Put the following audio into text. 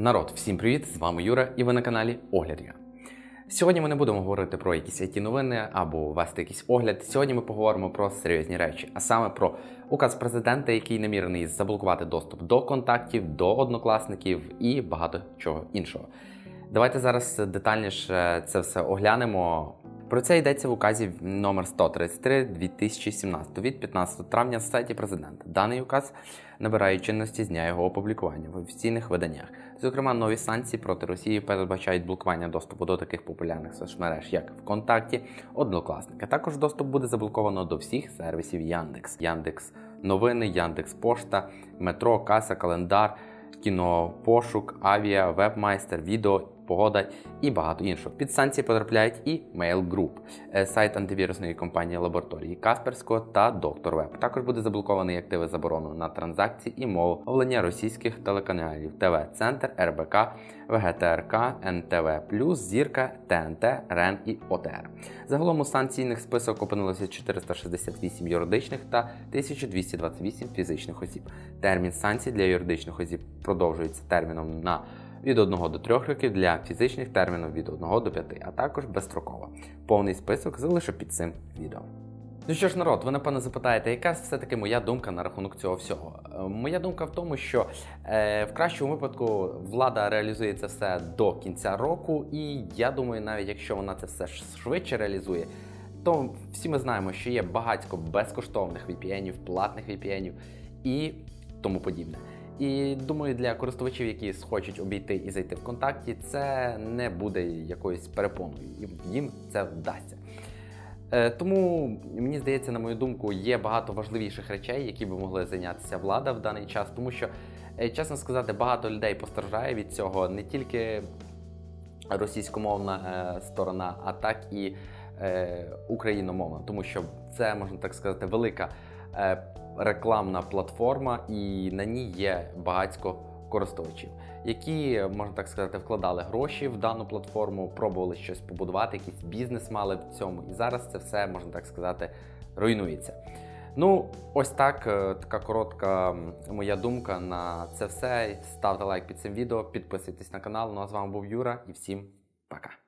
Народ, всім привіт! З вами Юра, і ви на каналі Огляд Я. Сьогодні ми не будемо говорити про якісь it новини або вести якийсь огляд. Сьогодні ми поговоримо про серйозні речі, а саме про указ президента, який намірений заблокувати доступ до контактів, до однокласників і багато чого іншого. Давайте зараз детальніше це все оглянемо. Про це йдеться в указі номер 133 2017 від 15 травня на сайті президента. Даний указ набирає чинності з дня його опублікування в офіційних виданнях. Зокрема, нові санкції проти Росії передбачають блокування доступу до таких популярних соцмереж, як ВКонтакті, Однокласники. Також доступ буде заблоковано до всіх сервісів Яндекс, Яндекс Новини, Яндекс Пошта, Метро, Каса, Календар, Кінопошук, Авіа, Вебмайстер, Відео погода і багато іншого. Під санкції потрапляють і Mail Group, е, сайт антивірусної компанії лабораторії Касперського та Доктор Веб. Також буде заблокований активи заборону на транзакції і мовлення російських телеканалів ТВ Центр, РБК, ВГТРК, НТВ Зірка, ТНТ, РЕН і ОТР. Загалом у санкційних список опинилося 468 юридичних та 1228 фізичних осіб. Термін санкцій для юридичних осіб продовжується терміном на від 1 до 3 років для фізичних термінів від 1 до 5, а також безстроково. Повний список залишу під цим відео. Ну що ж, народ, ви напевно запитаєте, яка все-таки моя думка на рахунок цього всього? Е, моя думка в тому, що е, в кращому випадку влада реалізує це все до кінця року, і я думаю, навіть якщо вона це все швидше реалізує, то всі ми знаємо, що є багатько безкоштовних VPN, платних VPN і тому подібне. І думаю, для користувачів, які схочуть обійти і зайти в контакті, це не буде якоюсь перепоною, і їм це вдасться. Е, тому мені здається, на мою думку, є багато важливіших речей, які би могли зайнятися влада в даний час, тому що, е, чесно сказати, багато людей постраждає від цього. Не тільки російськомовна е, сторона, а так і україномовна, тому що це можна так сказати велика рекламна платформа, і на ній є багатько користувачів, які, можна так сказати, вкладали гроші в дану платформу, пробували щось побудувати, якийсь бізнес мали в цьому. І зараз це все, можна так сказати, руйнується. Ну, ось так, е, така коротка моя думка на це все. Ставте лайк під цим відео, підписуйтесь на канал. Ну а з вами був Юра і всім пока.